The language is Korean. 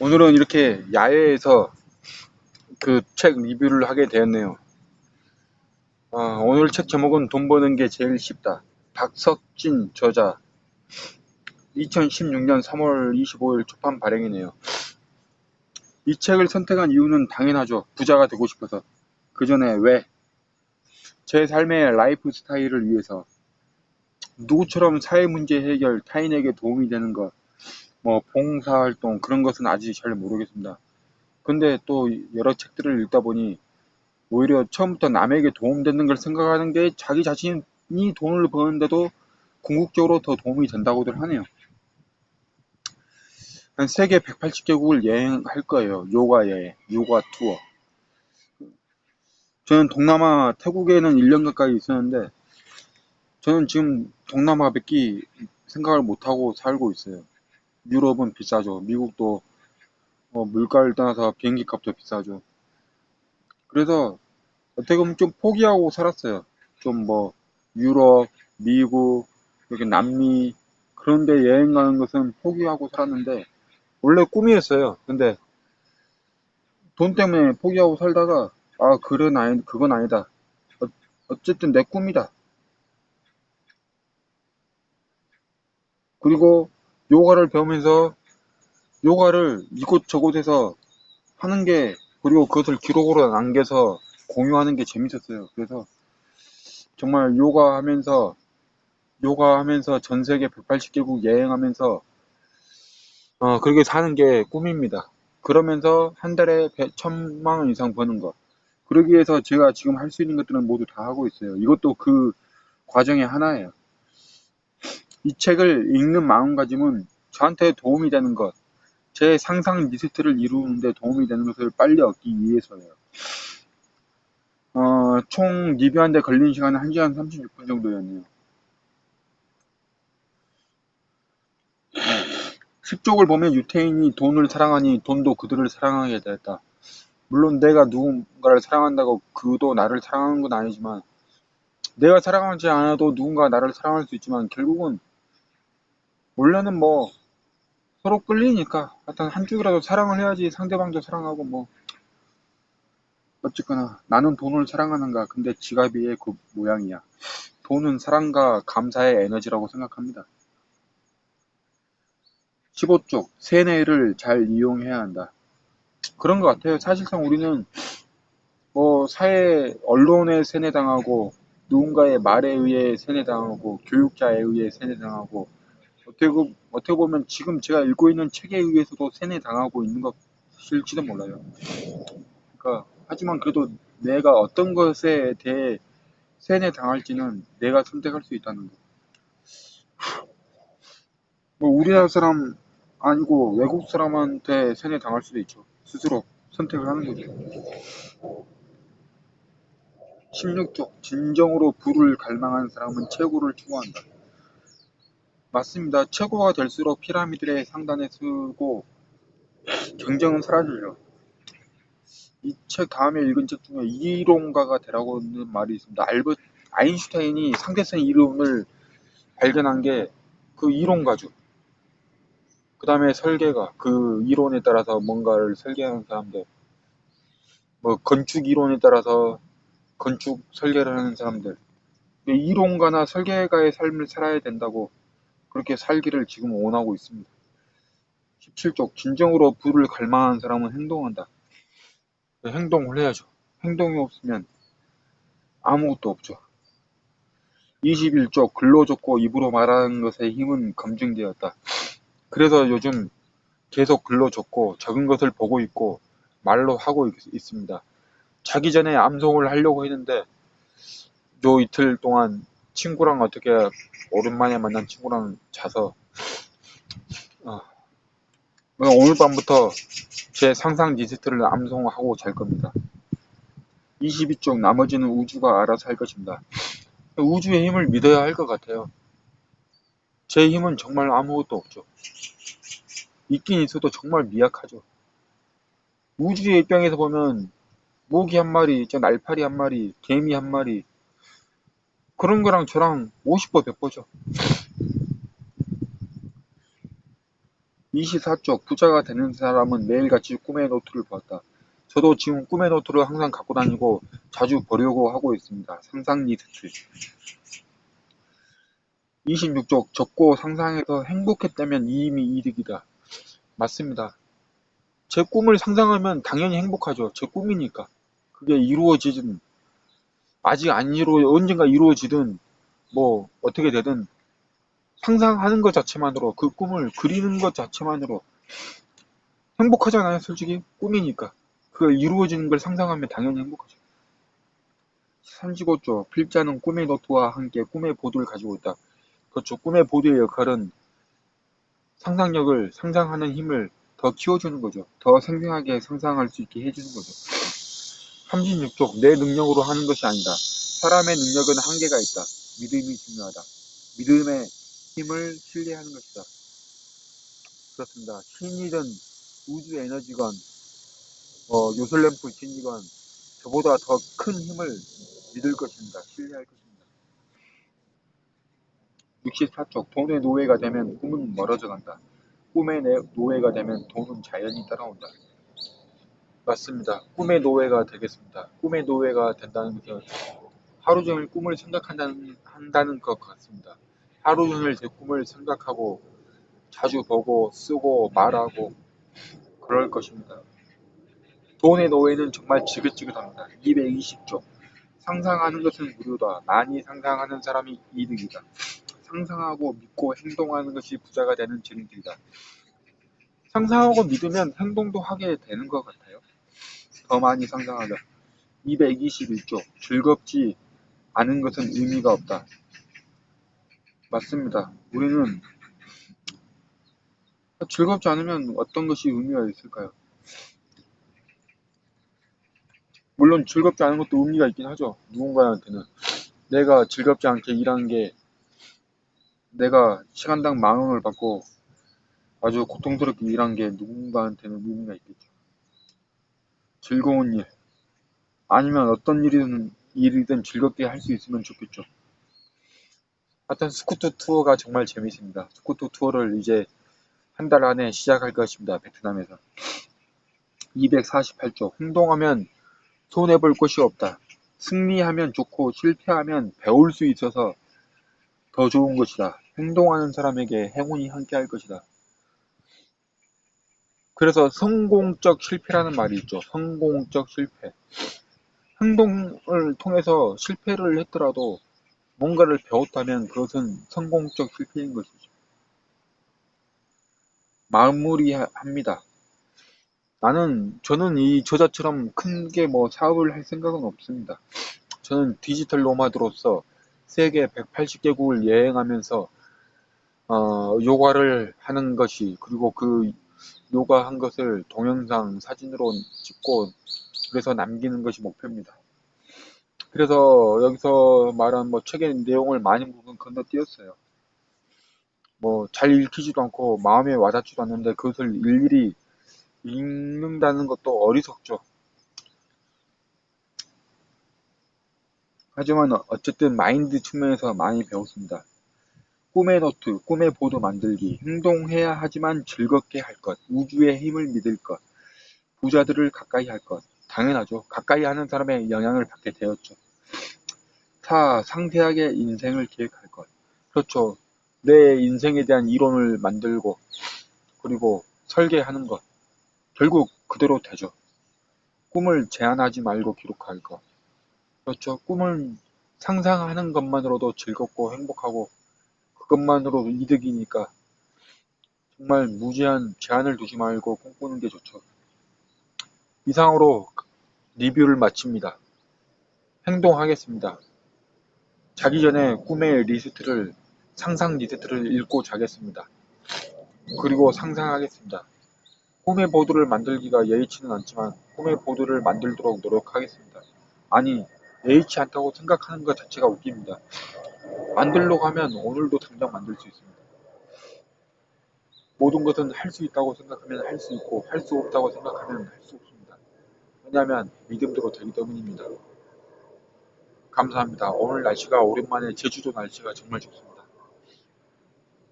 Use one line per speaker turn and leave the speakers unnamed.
오늘은 이렇게 야외에서 그 책 리뷰를 하게 되었네요. 아, 오늘 책 제목은 돈 버는 게 제일 쉽다. 박석진 저자 2016년 3월 25일 초판 발행이네요. 이 책을 선택한 이유는 당연하죠. 부자가 되고 싶어서. 그 전에 왜? 제 삶의 라이프 스타일을 위해서. 누구처럼 사회 문제 해결, 타인에게 도움이 되는 것, 뭐 봉사활동 그런 것은 아직 잘 모르겠습니다. 근데 또 여러 책들을 읽다 보니 오히려 처음부터 남에게 도움되는 걸 생각하는 게 자기 자신이 돈을 버는데도 궁극적으로 더 도움이 된다고들 하네요. 한 세계 180개국을 여행할 거예요. 요가 여행, 요가 투어. 저는 동남아 태국에는 1년 가까이 있었는데 저는 지금 동남아 밖에 생각을 못하고 살고 있어요. 유럽은 비싸죠. 미국도 뭐 물가를 떠나서 비행기 값도 비싸죠. 그래서 어떻게 보면 좀 포기하고 살았어요. 좀 뭐 유럽, 미국, 이렇게 남미 그런 데 여행 가는 것은 포기하고 살았는데 원래 꿈이었어요. 근데 돈 때문에 포기하고 살다가 아 그건 아니 그건 아니다. 어, 어쨌든 내 꿈이다. 그리고 요가를 배우면서 요가를 이곳저곳에서 하는 게 그리고 그것을 기록으로 남겨서 공유하는 게 재밌었어요. 그래서 정말 요가 하면서 요가 하면서 전 세계 180개국 여행하면서 어 그렇게 사는 게 꿈입니다. 그러면서 한 달에 천만 원 이상 버는 것. 그러기 위해서 제가 지금 할 수 있는 것들은 모두 다 하고 있어요. 이것도 그 과정의 하나예요. 이 책을 읽는 마음가짐은 저한테 도움이 되는 것, 제 상상 리스트를 이루는데 도움이 되는 것을 빨리 얻기 위해서예요. 어, 총 리뷰하는데 걸린 시간은 1시간 36분 정도였네요. 10쪽을 보면 유태인이 돈을 사랑하니 돈도 그들을 사랑하게 되었다. 물론 내가 누군가를 사랑한다고 그도 나를 사랑하는 건 아니지만 내가 사랑하지 않아도 누군가 나를 사랑할 수 있지만 결국은 원래는 뭐 서로 끌리니까 하여튼 한쪽이라도 사랑을 해야지 상대방도 사랑하고 뭐 어쨌거나 나는 돈을 사랑하는가 근데 지갑이 그 모양이야. 돈은 사랑과 감사의 에너지라고 생각합니다. 15쪽 세뇌를 잘 이용해야 한다. 그런 것 같아요. 사실상 우리는 뭐 사회 언론에 세뇌당하고 누군가의 말에 의해 세뇌당하고 교육자에 의해 세뇌당하고 어떻게, 보- 어떻게 보면 지금 제가 읽고 있는 책에 의해서도 세뇌당하고 있는 것일지도 몰라요. 그러니까 하지만 그래도 내가 어떤 것에 대해 세뇌당할지는 내가 선택할 수 있다는 거. 뭐 우리나라 사람 아니고 외국 사람한테 세뇌당할 수도 있죠. 스스로 선택을 하는 거죠. 16쪽 진정으로 부를 갈망한 사람은 최고를 추구한다. 맞습니다. 최고가 될수록 피라미드의 상단에 서고 경쟁은 사라지죠. 이 책 다음에 읽은 책 중에 이론가가 되라고 하는 말이 있습니다. 알버트 아인슈타인이 상대성 이론을 발견한 게 그 이론가죠. 그 다음에 설계가 그 이론에 따라서 뭔가를 설계하는 사람들, 뭐 건축 이론에 따라서 건축 설계를 하는 사람들, 이론가나 설계가의 삶을 살아야 된다고 그렇게 살기를 지금 원하고 있습니다. 17쪽 진정으로 부를 갈망하는 사람은 행동한다. 행동을 해야죠. 행동이 없으면 아무것도 없죠. 21쪽 글로 적고 입으로 말하는 것의 힘은 검증되었다. 그래서 요즘 계속 글로 적고 적은 것을 보고 있고 말로 하고 있, 있습니다. 자기 전에 암송을 하려고 했는데 요 이틀 동안 친구랑 어떻게 오랜만에 만난 친구랑 자서 어, 오늘 밤부터 제 상상 리스트를 암송하고 잘 겁니다. 22쪽 나머지는 우주가 알아서 할 것입니다. 우주의 힘을 믿어야 할 것 같아요. 제 힘은 정말 아무것도 없죠. 있긴 있어도 정말 미약하죠. 우주의 입장에서 보면 모기 한 마리, 저 날파리 한 마리, 개미 한 마리 그런 거랑 저랑 50보 100보죠. 24쪽 부자가 되는 사람은 매일같이 꿈의 노트를 보았다. 저도 지금 꿈의 노트를 항상 갖고 다니고 자주 보려고 하고 있습니다. 상상 리스트. 26쪽 적고 상상해서 행복했다면 이미 이득이다. 맞습니다. 제 꿈을 상상하면 당연히 행복하죠. 제 꿈이니까. 그게 이루어지든 아직 안 이루어 언젠가 이루어지든 뭐 어떻게 되든 상상하는 것 자체만으로 그 꿈을 그리는 것 자체만으로 행복하잖아요. 솔직히 꿈이니까. 그 이루어지는 걸 상상하면 당연히 행복하죠. 35조 필자는 꿈의 노트와 함께 꿈의 보드를 가지고 있다. 그렇죠. 꿈의 보드의 역할은 상상력을 상상하는 힘을 더 키워주는 거죠. 더 생생하게 상상할 수 있게 해주는 거죠. 36쪽 내 능력으로 하는 것이 아니다. 사람의 능력은 한계가 있다. 믿음이 중요하다. 믿음의 힘을 신뢰하는 것이다. 그렇습니다. 신이든 우주 에너지건 어, 요술램프 신이건 저보다 더 큰 힘을 믿을 것입니다. 신뢰할 것입니다. 64쪽 돈의 노예가 되면 꿈은 멀어져 간다. 꿈의 내- 노예가 되면 돈은 자연히 따라온다. 맞습니다. 꿈의 노예가 되겠습니다. 꿈의 노예가 된다는 것은 하루 종일 꿈을 생각한다는 한다는 것 같습니다. 하루 종일 제 꿈을 생각하고 자주 보고 쓰고 말하고 그럴 것입니다. 돈의 노예는 정말 지긋지긋합니다. 220조 상상하는 것은 무료다. 많이 상상하는 사람이 이득이다. 상상하고 믿고 행동하는 것이 부자가 되는 지름길이다. 상상하고 믿으면 행동도 하게 되는 것 같아요. 더 많이 상상하려. 221조 즐겁지 않은 것은 의미가 없다. 맞습니다. 우리는 즐겁지 않으면 어떤 것이 의미가 있을까요? 물론 즐겁지 않은 것도 의미가 있긴 하죠. 누군가한테는 내가 즐겁지 않게 일하는 게 내가 시간당 만 원을 받고 아주 고통스럽게 일한 게 누군가한테는 의미가 있겠죠. 즐거운 일 아니면 어떤 일이든 일이든 즐겁게 할 수 있으면 좋겠죠. 하여튼 스쿠터 투어가 정말 재밌습니다. 스쿠터 투어를 이제 한 달 안에 시작할 것입니다. 베트남에서. 248조 행동하면 손해볼 것이 없다. 승리하면 좋고 실패하면 배울 수 있어서 더 좋은 것이다. 행동하는 사람에게 행운이 함께할 것이다. 그래서 성공적 실패라는 말이 있죠. 성공적 실패. 행동을 통해서 실패를 했더라도 뭔가를 배웠다면 그것은 성공적 실패인 것이죠. 마무리합니다. 나는 저는 이 저자처럼 큰 게 뭐 사업을 할 생각은 없습니다. 저는 디지털 노마드로서 세계 180개국을 여행하면서 어, 요가를 하는 것이 그리고 그 요가 한 것을 동영상 사진으로 찍고 그래서 남기는 것이 목표입니다. 그래서 여기서 말한 뭐 책의 내용을 많은 부분 건너뛰었어요. 뭐 잘 읽히지도 않고 마음에 와닿지도 않는데 그것을 일일이 읽는다는 것도 어리석죠. 하지만 어쨌든 마인드 측면에서 많이 배웠습니다. 꿈의 노트, 꿈의 보드 만들기, 행동해야 하지만 즐겁게 할 것, 우주의 힘을 믿을 것, 부자들을 가까이 할 것, 당연하죠. 가까이 하는 사람의 영향을 받게 되었죠. 4. 상세하게 인생을 계획할 것. 그렇죠. 내 인생에 대한 이론을 만들고, 그리고 설계하는 것. 결국 그대로 되죠. 꿈을 제한하지 말고 기록할 것. 그렇죠. 꿈을 상상하는 것만으로도 즐겁고 행복하고 그것만으로도 이득이니까 정말 무제한 제한을 두지 말고 꿈꾸는 게 좋죠. 이상으로 리뷰를 마칩니다. 행동하겠습니다. 자기 전에 꿈의 리스트를 상상 리스트를 읽고 자겠습니다. 그리고 상상하겠습니다. 꿈의 보드를 만들기가 여의치는 않지만 꿈의 보드를 만들도록 노력하겠습니다. 아니 여의치 않다고 생각하는 것 자체가 웃깁니다. 만들려고 하면 오늘도 당장 만들 수 있습니다. 모든 것은 할 수 있다고 생각하면 할 수 있고 할 수 없다고 생각하면 할 수 없습니다. 왜냐하면 믿음대로 되기 때문입니다. 감사합니다. 오늘 날씨가 오랜만에 제주도 날씨가 정말 좋습니다.